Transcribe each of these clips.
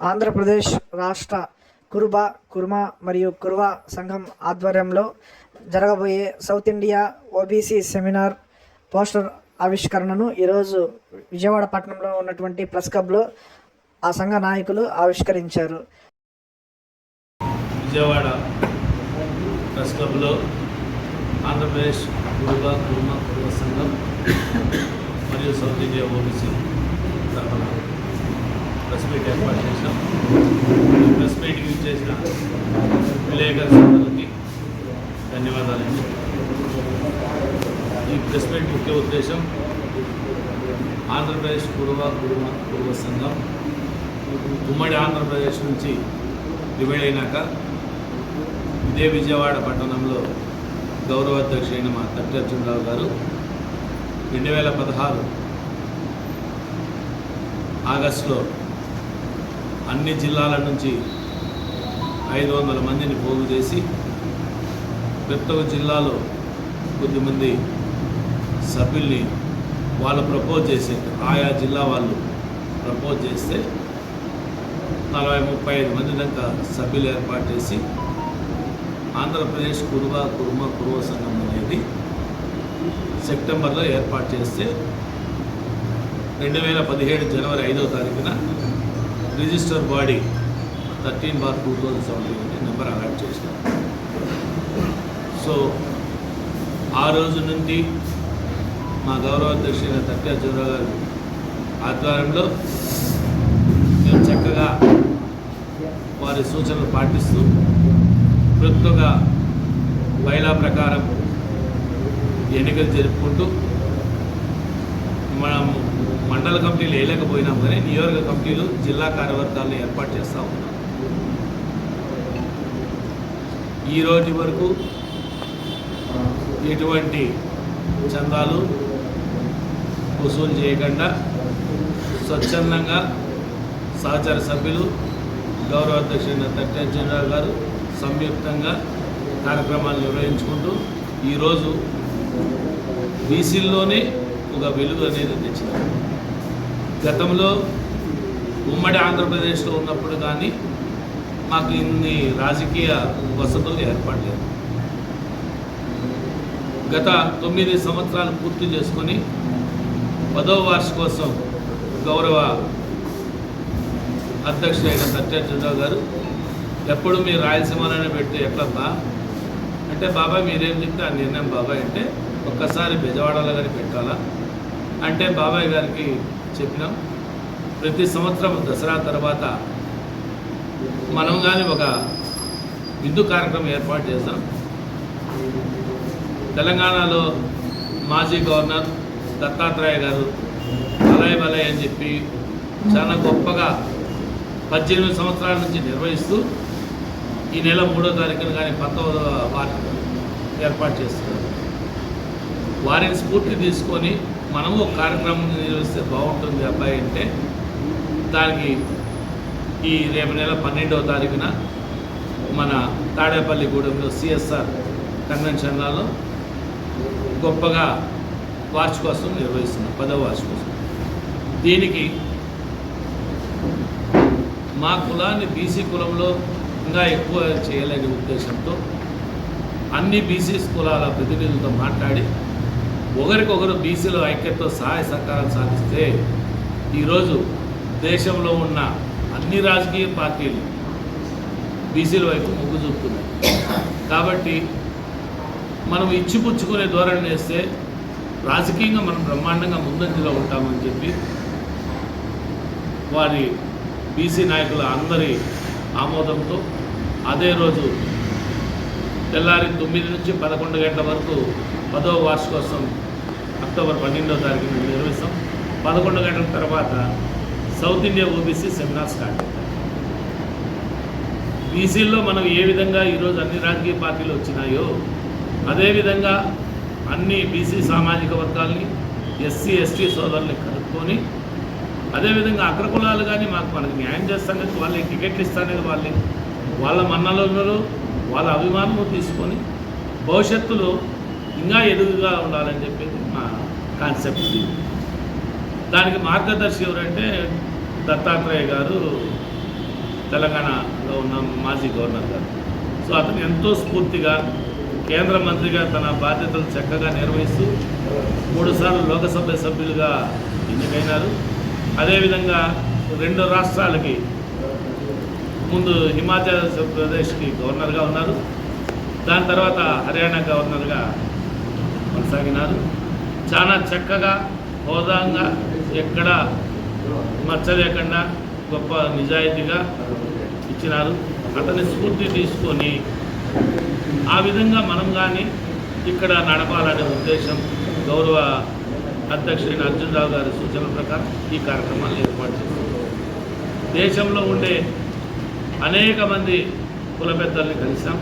ఆంధ్రప్రదేశ్ రాష్ట్ర కురుబ కుర్మ మరియు కుర్వ సంఘం ఆధ్వర్యంలో జరగబోయే south India OBC seminar poster ఆవిష్కరణను ఈరోజు విజయవాడ పట్టణంలో ఉన్నటువంటి ప్రెస్ క్లబ్లో ఆ సంఘ నాయకులు ఆవిష్కరించారు. విజయవాడ ప్రెస్ క్లబ్లో ఆంధ్రప్రదేశ్ కురుబ కుర్మ కుర్మ సంఘం మరియు సౌత్ ఇండియా ఓబీసీ తరఫున ప్రెస్ మీట్ ఏర్పాటు చేశాం ఈ ప్రెస్ మీట్కి చేసిన విలేకరు సోదరులకి ధన్యవాదాలండి. ఈ ప్రెస్ మీట్ ముఖ్య ఉద్దేశం ఆంధ్రప్రదేశ్ పూర్వ కుర్మ కుర్మ సంఘం ఉమ్మడి ఆంధ్రప్రదేశ్ నుంచి డివైడ్ అయినాక ఇదే విజయవాడ పట్టణంలో గౌరవాధ్యక్షుడైన మా తట్టర్జునరావు గారు రెండు వేల పదహారు ఆగస్టులో అన్ని జిల్లాల నుంచి ఐదు వందల మందిని పోగు చేసి ప్రతి ఒక్క జిల్లాలో కొద్దిమంది సభ్యుల్ని వాళ్ళు ప్రపోజ్ చేసే ఆయా జిల్లా వాళ్ళు ప్రపోజ్ చేస్తే నలభై ముప్పై ఐదు మంది దాకా సభ్యులు ఏర్పాటు చేసి ఆంధ్రప్రదేశ్ కురువ కురుమ కురువ సంఘం అనేది సెప్టెంబర్లో ఏర్పాటు చేస్తే రెండు వేల పదిహేడు జనవరి ఐదో తారీఖున register body thirteen bar two thousand seventeen number allot చేసిన సో ఆ రోజు నుండి మా గౌరవ అధ్యక్షుడైన తట్టి అర్జునరావు గారి ఆధ్వర్యంలో మేము చక్కగా వారి సూచనలు పాటిస్తూ ప్రత్యేక బయలా ప్రకారం ఎన్నికలు జరుపుకుంటూ మనం మండల కమిటీలు వేయలేకపోయినాం కానీ నియోజక కమిటీలు జిల్లా కార్యవర్గాలను ఏర్పాటు చేస్తూ ఉన్నాం ఈ రోజు వరకు ఎటువంటి చందాలు వసూలు చేయకుండా స్వచ్ఛందంగా సహచార సభ్యులు గౌరవ అధ్యక్షుడైన జనరల్ గారు సంయుక్తంగా కార్యక్రమాలు నిర్వహించుకుంటూ ఈరోజు బీసీల్లోనే ఒక వెలుగు అనేది తెచ్చినారు గతంలో ఉమ్మడి ఆంధ్రప్రదేశ్లో ఉన్నప్పుడు కానీ మాకు ఇన్ని రాజకీయ వసతులు ఏర్పడలేదు. గత తొమ్మిది సంవత్సరాలు పూర్తి చేసుకొని పదవ వార్షికోత్సవం గౌరవ అధ్యక్షుడైన సత్యచంద్రరావు గారు ఎప్పుడు మీరు రాయలసీమలోనే పెడితే ఎట్లబ్బా? అంటే బాబాయ్ మీరేం చెప్తే ఆ నిర్ణయం బాబాయ్ అంటే ఒక్కసారి బెజవాడలో కానీ పెట్టాలా? అంటే బాబాయ్ గారికి చెప్పినాం. ప్రతి సంవత్సరం దసరా తర్వాత మనం కానీ ఒక విందు కార్యక్రమం ఏర్పాటు చేస్తాం తెలంగాణలో మాజీ గవర్నర్ దత్తాత్రేయ గారు బలయ్ బలయ్ అని చెప్పి చాలా గొప్పగా పద్దెనిమిది సంవత్సరాల నుంచి నిర్వహిస్తూ ఈ నెల మూడో తారీఖున కానీ పంతొమ్మిదవ వార్డు ఏర్పాటు చేస్తున్నారు. వారిని స్ఫూర్తి తీసుకొని మనము ఒక కార్యక్రమం నిర్వహిస్తే బాగుంటుంది అబ్బాయి అంటే దానికి ఈ రేపు నెల పన్నెండవ తారీఖున మన తాడేపల్లిగూడెంలో సిఎస్ఆర్ కన్వెన్షన్ హాల్లో గొప్పగా వార్షికోత్సవం నిర్వహిస్తున్నాం పదవ వార్షికోత్సవం. దీనికి మా కులాన్ని బీసీ కులంలో ఇంకా ఎక్కువ చేయలేని ఉద్దేశంతో అన్ని బీసీ కులాల ప్రతినిధులతో మాట్లాడి ఒకరికొకరు బీసీల ఐక్యతతో సహాయ సహకారం సాధిస్తే ఈరోజు దేశంలో ఉన్న అన్ని రాజకీయ పార్టీలు బీసీల వైపు మొగ్గు చూపుతున్నాయి. కాబట్టి మనం ఇచ్చిపుచ్చుకునే ధోరణి వేస్తే రాజకీయంగా మనం బ్రహ్మాండంగా ముందంజలో ఉంటామని చెప్పి వారి బీసీ నాయకుల అందరి ఆమోదంతో అదే రోజు తెల్లారి తొమ్మిది నుంచి పదకొండు గంటల వరకు పదవ వార్షికోత్సవం అక్టోబర్ పన్నెండవ మేము నిర్వహిస్తాం. పదకొండు గంటల తర్వాత south India OBC seminar start అవుతాయి. బీసీల్లో మనం ఏ విధంగా ఈరోజు అన్ని రాజకీయ పార్టీలు వచ్చినాయో అదేవిధంగా అన్ని బీసీ సామాజిక వర్గాల్ని ఎస్సీ ఎస్టీ సోదరుల్ని కలుపుకొని అదేవిధంగా అగ్రకులాలు కానీ మాకు మనకి న్యాయం చేస్తానని వాళ్ళకి టికెట్లు ఇస్తానని వాళ్ళని వాళ్ళ. మన్నలు వాళ్ళ అభిమానము తీసుకొని భవిష్యత్తులో ఇంకా ఎదుగుగా ఉండాలని చెప్పేది మా కాన్సెప్ట్ ఇది. దానికి మార్గదర్శి ఎవరంటే దత్తాత్రేయ గారు తెలంగాణలో ఉన్న మాజీ గవర్నర్ గారు. సో అతను ఎంతో స్ఫూర్తిగా కేంద్ర మంత్రిగా తన బాధ్యతలు చక్కగా నిర్వహిస్తూ మూడుసార్లు లోకసభ సభ్యులుగా ఎన్నికైనారు. అదేవిధంగా రెండు రాష్ట్రాలకి ముందు హిమాచల్ ప్రదేశ్కి గవర్నర్గా ఉన్నారు. దాని తర్వాత హర్యానా గవర్నర్గా కొనసాగినారు. చాలా చక్కగా హోదాంగా ఎక్కడ మచ్చలేకుండా గొప్ప నిజాయితీగా ఇచ్చినారు. అతని స్ఫూర్తి తీసుకొని ఆ విధంగా మనం కానీ ఇక్కడ నడపాలనే ఉద్దేశం గౌరవ అధ్యక్షుడైన అర్జున్ రావు గారి సూచనల ప్రకారం ఈ కార్యక్రమాన్ని ఏర్పాటు చేశారు దేశంలో ఉండే అనేక మంది కుల పెద్దల్ని కలిసాం.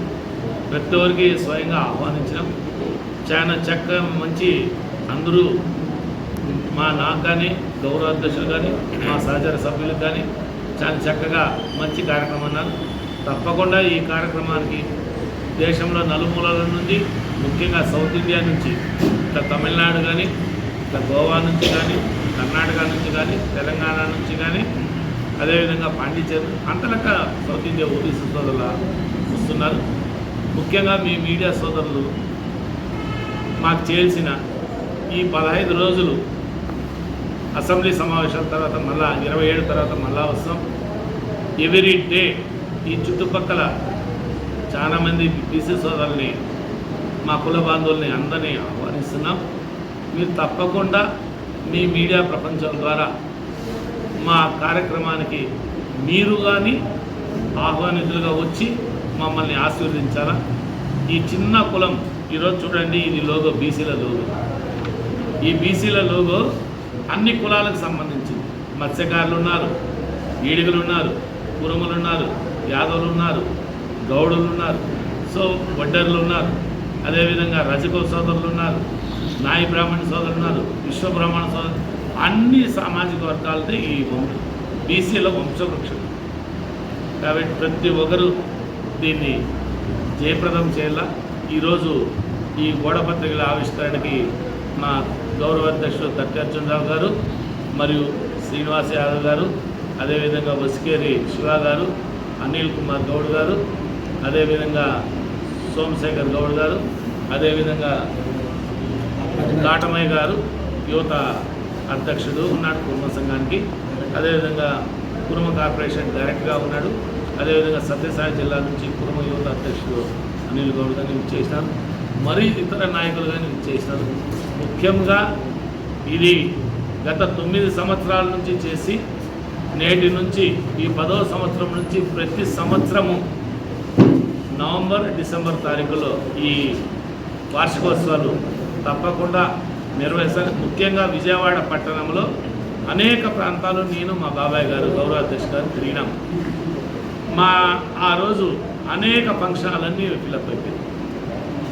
ప్రతి ఒక్కరికి స్వయంగా ఆహ్వానించాం చాలా చక్కగా మంచి అందరూ మా నాకు కానీ గౌరవ అధ్యక్షులు కానీ మా సహచర సభ్యులకు కానీ చాలా చక్కగా మంచి కార్యక్రమం అన్నారు. తప్పకుండా ఈ కార్యక్రమానికి దేశంలో నలుమూలల నుండి ముఖ్యంగా సౌత్ ఇండియా నుంచి ఇట్లా తమిళనాడు కానీ ఇట్లా గోవా నుంచి కానీ కర్ణాటక నుంచి కానీ తెలంగాణ నుంచి కానీ అదేవిధంగా పాండిచేరి అంతలక్క సౌత్ ఇండియా ఓబీసీ సోదరుల వస్తున్నారు. ముఖ్యంగా మీ మీడియా సోదరులు మాకు చేయాల్సిన ఈ పదహైదు రోజులు అసెంబ్లీ సమావేశాల తర్వాత మళ్ళా ఇరవై ఏడు తర్వాత మళ్ళా వస్తాం. ఎవ్రీ డే ఈ చుట్టుపక్కల చాలామంది బీసీ సోదరుల్ని మా కుల బాంధవుల్ని అందరినీ ఆహ్వానిస్తున్నాం. మీరు తప్పకుండా మీ మీడియా ప్రపంచం ద్వారా మా కార్యక్రమానికి మీరు కానీ ఆహ్వానితులుగా వచ్చి మమ్మల్ని ఆశీర్వదించాలా? ఈ చిన్న కులం ఈరోజు చూడండి ఇది లోగో బీసీల లోగో ఈ బీసీల లోగో అన్ని కులాలకు సంబంధించింది. మత్స్యకారులు ఉన్నారు ఈడుగులు ఉన్నారు కురుములు ఉన్నారు యాదవులు ఉన్నారు గౌడులు ఉన్నారు సో వడ్డర్లు ఉన్నారు అదేవిధంగా రజకో సోదరులు ఉన్నారు నాయి బ్రాహ్మణ సోదరులు ఉన్నారు విశ్వ బ్రాహ్మణ సోదరులు అన్ని సామాజిక వర్గాలతో ఈ వంశ బీసీల వంశవృక్షం. కాబట్టి ప్రతి ఒక్కరూ దీన్ని జయప్రదం చేయాల? ఈరోజు ఈ గోడపత్రికల ఆవిష్కరణకి మా గౌరవ అధ్యక్షుడు దత్తార్జునరావు గారు మరియు శ్రీనివాస్ యాదవ్ గారు అదేవిధంగా వసికేరి శివ గారు అనిల్ కుమార్ గౌడ్ గారు అదేవిధంగా సోమశేఖర్ గౌడ్ గారు అదేవిధంగా కాటమయ్య గారు యువత అధ్యక్షుడు ఉన్నాడు కుటుంబ సంఘానికి అదేవిధంగా కురుమ కార్పొరేషన్ డైరెక్ట్గా ఉన్నాడు అదేవిధంగా సత్యసాయి జిల్లా నుంచి కురుమ యువత అధ్యక్షుడు సునీల్ గౌడ్ కానీ ఇచ్చేసినారు మరి ఇతర నాయకులు కానీ ఇచ్చేసినారు ముఖ్యంగా ఇది గత తొమ్మిది సంవత్సరాల నుంచి చేసి నేటి నుంచి ఈ పదవ సంవత్సరం నుంచి ప్రతి సంవత్సరము నవంబర్ డిసెంబర్ తారీఖులో ఈ వార్షికోత్సవాలు తప్పకుండా నిర్వహిస్తాను ముఖ్యంగా విజయవాడ పట్టణంలో అనేక ప్రాంతాలు నేను మా బాబాయ్ గారు గౌరవాధ్యక్ష గారు తిరిగినాం. మా ఆ రోజు అనేక ఫంక్షన్లన్నీ ఫిలప్ అయిపోయింది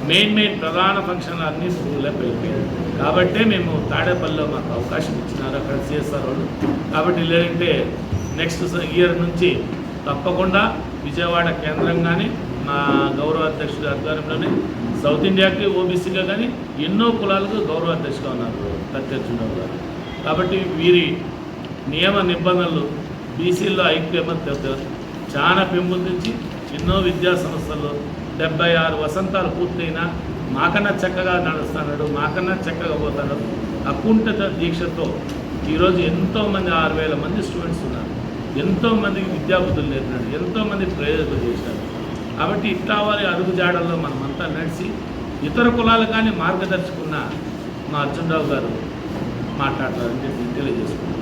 మెయిన్ మెయిన్ ప్రధాన ఫంక్షన్లు అన్నీ ఫిలప్ అయిపోయాయి కాబట్టే మేము తాడేపల్లిలో మాకు అవకాశం ఇచ్చినారు అక్కడ చేస్తారు వాళ్ళు. కాబట్టి లేదంటే నెక్స్ట్ ఇయర్ నుంచి తప్పకుండా విజయవాడ కేంద్రంగానే మా గౌరవ అధ్యక్షుడి ఆధ్వర్యంలోనే సౌత్ ఇండియాకి ఓబీసీగా కానీ ఎన్నో కులాలకు గౌరవ అధ్యక్షుగా ఉన్నారు సత్యర్జునరావు గారు. కాబట్టి వీరి నియమ నిబంధనలు బీసీల్లో ఐక్యమత్య చాలా పెంపొందించి ఎన్నో విద్యా సంస్థలు డెబ్బై ఆరు వసంతాలు పూర్తయినా మాకన్నా చక్కగా నడుస్తున్నాడు మాకన్నా చక్కగా పోతాడు అకుంఠిత దీక్షతో ఈరోజు ఎంతోమంది ఆరు వేల మంది స్టూడెంట్స్ ఉన్నారు. ఎంతోమందికి విద్యాబుద్ధులు నేర్పినాడు ఎంతోమంది ప్రయోజకులు చేశారు. కాబట్టి ఇట్లా వారి అడుగుజాడల్లో మనమంతా నడిచి ఇతర కులాలు కానీ మార్గదర్శకున్న మా అర్జునరావు గారు మాట్లాడతారని చెప్పి తెలియజేసుకున్నాను